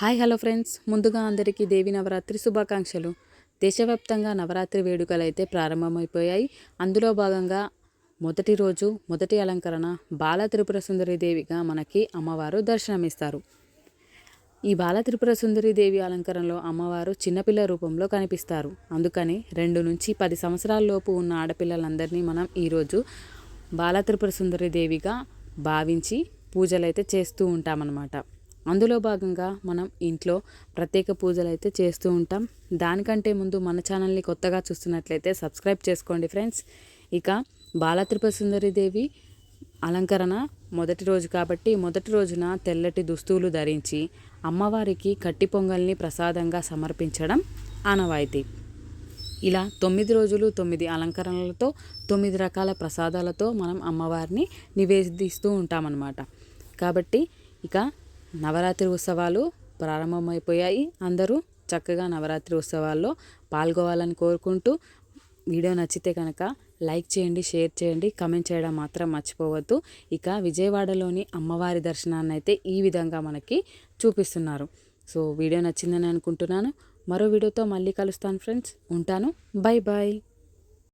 Hi hello friends. ముందుగా అందరికీ దేవి నవరాత్రి శుభాకాంక్షలు. దేశవ్యాప్తంగా నవరాత్రి వేడుకలు అయితే ప్రారంభమైపోయాయి. అందులో భాగంగా మొదటి రోజు మొదటి అలంకరణ బాల త్రిపుర సుందరి దేవిగా మనకి అమ్మవారు దర్శనమిస్తారు. ఈ బాల త్రిపుర సుందరి దేవి అలంకరణలో అమ్మవారు చిన్నపిల్ల రూపంలో కనిపిస్తారు. అందుకని రెండు నుంచి పది సంవత్సరాలలోపు ఉన్న ఆడపిల్లలందరినీ మనం ఈరోజు బాల త్రిపుర సుందరి దేవిగా భావించి పూజలైతే చేస్తూ ఉంటామన్నమాట. అందులో భాగంగా మనం ఇంట్లో ప్రత్యేక పూజలు అయితే చేస్తూ ఉంటాం. దానికంటే ముందు మన ఛానల్ని కొత్తగా చూస్తున్నట్లయితే సబ్స్క్రైబ్ చేసుకోండి ఫ్రెండ్స్. ఇక బాలత్రిప సుందరిదేవి అలంకరణ మొదటి రోజు కాబట్టి మొదటి రోజున తెల్లటి దుస్తువులు ధరించి అమ్మవారికి కట్టి పొంగల్ని ప్రసాదంగా సమర్పించడం ఆనవాయితీ. ఇలా తొమ్మిది రోజులు తొమ్మిది అలంకరణలతో తొమ్మిది రకాల ప్రసాదాలతో మనం అమ్మవారిని నివేదిస్తూ ఉంటామన్నమాట. కాబట్టి ఇక నవరాత్రి ఉత్సవాలు ప్రారంభమైపోయాయి. అందరూ చక్కగా నవరాత్రి ఉత్సవాల్లో పాల్గొవాలని కోరుకుంటూ వీడియో నచ్చితే కనుక లైక్ చేయండి షేర్ చేయండి కమెంట్ చేయడం మాత్రం మర్చిపోవద్దు. ఇక విజయవాడలోని అమ్మవారి దర్శనాన్ని అయితే ఈ విధంగా మనకి చూపిస్తున్నారు. సో వీడియో నచ్చిందని అనుకుంటున్నాను. మరో వీడియోతో మళ్ళీ కలుస్తాను ఫ్రెండ్స్. ఉంటాను. Bye bye